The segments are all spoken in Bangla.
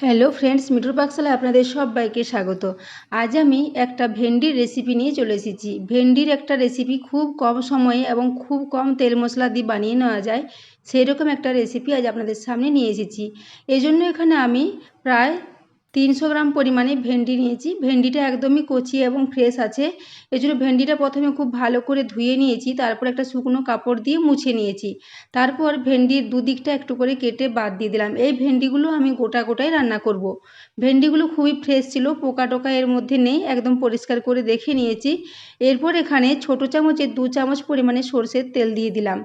হ্যালো ফ্রেন্ডস মিটুর পাকশালায় আপনাদের সবাইকে স্বাগত। আজ আমি একটা ভেন্ডির রেসিপি নিয়ে চলে এসেছি। ভেন্ডির একটা রেসিপি খুব কম সময়ে এবং খুব কম তেল মশলা দিয়ে বানিয়ে নেওয়া যায় সেই রকম একটা রেসিপি আজ আপনাদের সামনে নিয়ে এসেছি। এই জন্য এখানে আমি প্রায় তিনশো গ্রাম পরিমাণে ভেন্ডি নিয়েছি। ভেন্ডিটা একদমই কচি এবং ফ্রেশ আছে। এই জন্য ভেন্ডিটা প্রথমে খুব ভালো করে ধুয়ে নিয়েছি, তারপর একটা শুকনো কাপড় দিয়ে মুছে নিয়েছি। তারপর ভেন্ডির দুদিকটা একটু করে কেটে বাদ দিয়ে দিলাম। এই ভেন্ডিগুলো আমি গোটা গোটাই রান্না করব। ভেন্ডিগুলো খুবই ফ্রেশ ছিল, পোকা টোকা এর মধ্যে নেই, একদম পরিষ্কার করে দেখে নিয়েছি। এরপর এখানে ছোট চামচের দু চামচ পরিমাণে সর্ষের তেল দিয়ে দিলাম।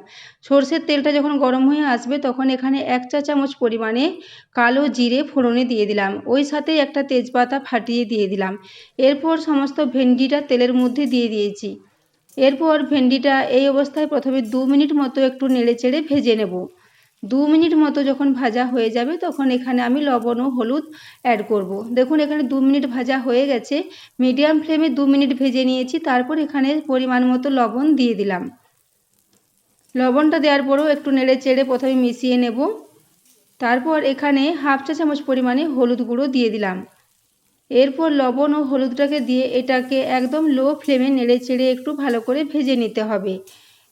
সর্ষের তেলটা যখন গরম হয়ে আসবে, তখন এখানে এক চা চামচ পরিমাণে কালো জিরে ফোড়নে দিয়ে দিলাম। ওই সাথে একটা তেজপাতা ফাটিয়ে দিয়ে দিলাম। এরপর সমস্ত ভেন্ডিটা তেলের মধ্যে দিয়ে দিয়েছি। এরপর ভেন্ডিটা এই অবস্থায় প্রথমে দু মিনিট মতো একটু নেড়ে চেড়ে ভেজে নেব। দু মিনিট মতো যখন ভাজা হয়ে যাবে তখন এখানে আমি লবণ ও হলুদ অ্যাড করব। দেখুন, এখানে দু মিনিট ভাজা হয়ে গেছে। মিডিয়াম ফ্লেমে দু মিনিট ভেজে নিয়েছি। তারপর এখানে পরিমাণ মতো লবণ দিয়ে দিলাম। লবণটা দেওয়ার পরেও একটু নেড়ে চেড়ে প্রথমে মিশিয়ে নেব। তারপর এখানে হাফ চা চামচ পরিমাণে হলুদ গুঁড়ো দিয়ে দিলাম। এরপর লবণ ও হলুদটাকে দিয়ে এটাকে একদম লো ফ্লেমে নেড়ে চেড়ে একটু ভালো করে ভেজে নিতে হবে।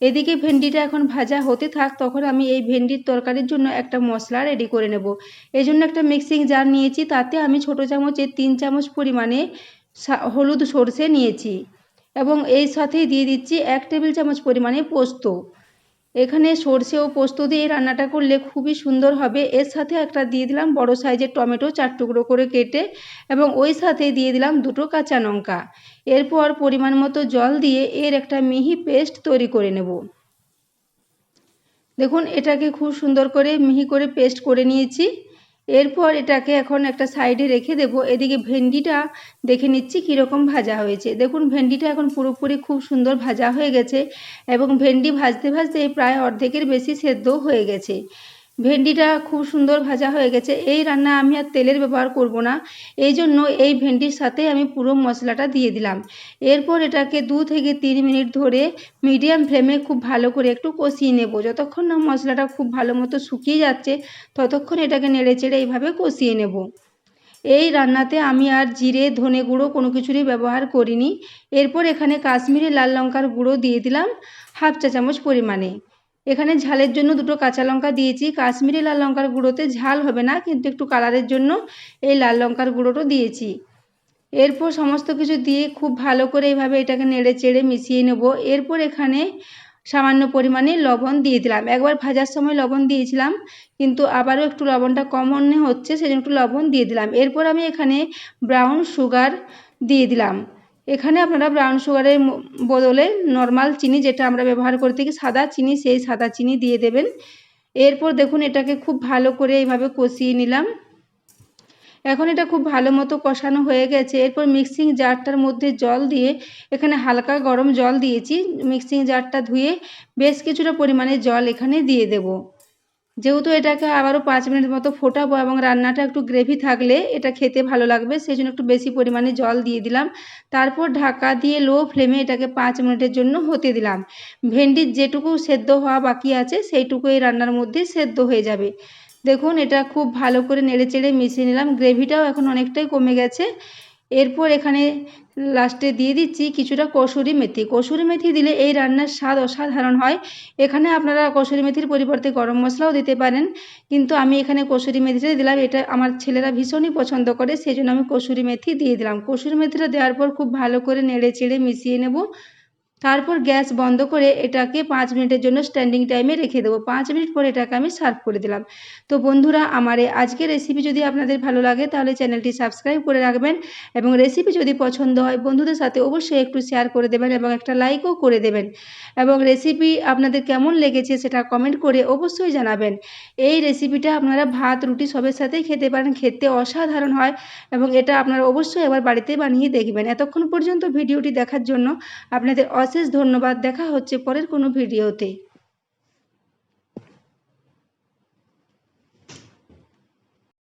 এদিকে ভেন্ডিটা এখন ভাজা হতে থাক, তখন আমি এই ভেন্ডির তরকারির জন্য একটা মশলা রেডি করে নেব। এই জন্য একটা মিক্সিং জার নিয়েছি, তাতে আমি ছোট চামচের তিন চামচ পরিমাণে হলুদ সর্ষে নিয়েছি। এবং এই সাথেই দিয়ে দিচ্ছি এক টেবিল চামচ পরিমাণে পোস্ত। এখানে সর্ষে ও পোস্ত দিয়ে রান্নাটা করলে খুবই সুন্দর হবে। এর সাথে একটা দিয়ে দিলাম বড় সাইজের টমেটো চার টুকরো করে কেটে এবং ওই সাথে দিয়ে দিলাম দুটো কাঁচা লঙ্কা। এরপর পরিমাণ মতো জল দিয়ে এর একটা মিহি পেস্ট তৈরি করে নেব। দেখুন, এটাকে খুব সুন্দর করে মিহি করে পেস্ট করে নিয়েছি। এরপর এটাকে এখন একটা সাইডে রেখে দেব। এদিকে ভেন্ডিটা দেখে নিচ্ছি কীরকম ভাজা হয়েছে। দেখুন, ভেন্ডিটা এখন পুরোপুরি খুব সুন্দর ভাজা হয়ে গেছে এবং ভেন্ডি ভাজতে ভাজতে প্রায় অর্ধেকের বেশি সেদ্ধ হয়ে গেছে। ভেন্ডিটা খুব সুন্দর ভাজা হয়ে গেছে। এই রান্না আমি আর তেলের ব্যবহার করব না। এই জন্য এই ভেন্ডির সাথে আমি পুরো মশলাটা দিয়ে দিলাম। এরপর এটাকে দু থেকে তিন মিনিট ধরে মিডিয়াম ফ্লেমে খুব ভালো করে একটু কষিয়ে নেব। যতক্ষণ না মশলাটা খুব ভালো মতো শুকিয়ে যাচ্ছে, ততক্ষণ এটাকে নেড়ে চেড়ে এইভাবে কষিয়ে নেব। এই রান্নাতে আমি আর জিরে, ধনে গুঁড়ো কোনো কিছুরই ব্যবহার করিনি। এরপর এখানে কাশ্মীরি লাল লঙ্কার গুঁড়ো দিয়ে দিলাম হাফ চা চামচ পরিমাণে। এখানে ঝালের জন্য দুটো কাঁচা লঙ্কা দিয়েছি। কাশ্মীরি লাল লঙ্কার গুঁড়োতে ঝাল হবে না, কিন্তু একটু কালারের জন্য এই লাল লঙ্কার গুঁড়োটা দিয়েছি। এরপর সমস্ত কিছু দিয়ে খুব ভালো করে এইভাবে এটাকে নেড়ে চেড়ে মিশিয়ে নেব। এরপর এখানে সামান্য পরিমাণে লবণ দিয়ে দিলাম। একবার ভাজার সময় লবণ দিয়েছিলাম, কিন্তু আবারও একটু লবণটা কম মনে হচ্ছে, সেজন্য একটু লবণ দিয়ে দিলাম। এরপর আমি এখানে ব্রাউন সুগার দিয়ে দিলাম। এখানে আপনারা ব্রাউন সুগারের বদলে নর্মাল চিনি যেটা আমরা ব্যবহার করে থাকি সাদা চিনি, সেই সাদা চিনি দিয়ে দেবেন। এরপর দেখুন এটাকে খুব ভালো করে এইভাবে কষিয়ে নিলাম। এখন এটা খুব ভালো মতো কষানো হয়ে গেছে। এরপর মিক্সিং জারটার মধ্যে জল দিয়ে এখানে হালকা গরম জল দিয়েছি। মিক্সিং জারটা ধুয়ে বেশ কিছুটা পরিমাণে জল এখানে দিয়ে দেবো। যেহেতু এটাকে আবারও পাঁচ মিনিট মতো ফোটাবো এবং রান্নাটা একটু গ্রেভি থাকলে এটা খেতে ভালো লাগবে, সেই জন্য একটু বেশি পরিমাণে জল দিয়ে দিলাম। তারপর ঢাকা দিয়ে লো ফ্লেমে এটাকে পাঁচ মিনিটের জন্য হতে দিলাম। ভেন্ডির যেটুকু সেদ্ধ হওয়া বাকি আছে সেইটুকু এই রান্নার মধ্যে সেদ্ধ হয়ে যাবে। দেখুন, এটা খুব ভালো করে নেড়ে চেড়ে মিশিয়ে নিলাম। গ্রেভিটাও এখন অনেকটাই কমে গেছে। এরপর এখানে লাস্টে দিয়ে দিচ্ছি কিছুটা কসুরি মেথি। কসুরি মেথি দিলে এই রান্নার স্বাদ অসাধারণ হয়। এখানে আপনারা কসুরি মেথির পরিবর্তে গরম মশলাও দিতে পারেন। কিন্তু আমি এখানে কসুরি মেথিটা দিলাম। এটা আমার ছেলেরা ভীষণই পছন্দ করে। সেই জন্য আমি কসুরি মেথি দিয়ে দিলাম। কসুরি মেথিটা দেওয়ার পর খুব ভালো করে নেড়ে চেড়ে মিশিয়ে নেব। তারপর গ্যাস বন্ধ করে এটাকে পাঁচ মিনিটের জন্য স্ট্যান্ডিং টাইমে রেখে দেবো। পাঁচ মিনিট পরে এটাকে আমি সার্ভ করে দিলাম। তো বন্ধুরা, আমার এই আজকের রেসিপি যদি আপনাদের ভালো লাগে, তাহলে চ্যানেলটি সাবস্ক্রাইব করে রাখবেন এবং রেসিপি যদি পছন্দ হয়, বন্ধুদের সাথে অবশ্যই একটু শেয়ার করে দেবেন এবং একটা লাইকও করে দেবেন। এবং রেসিপি আপনাদের কেমন লেগেছে সেটা কমেন্ট করে অবশ্যই জানাবেন। এই রেসিপিটা আপনারা ভাত, রুটি সবের সাথেই খেতে পারেন, খেতে অসাধারণ হয় এবং এটা আপনারা অবশ্যই একবার বাড়িতে বানিয়ে দেখবেন। এতক্ষণ পর্যন্ত ভিডিওটি দেখার জন্য আপনাদের অশেষ ধন্যবাদ দেখা হচ্ছে পরের কোনো ভিডিওতে।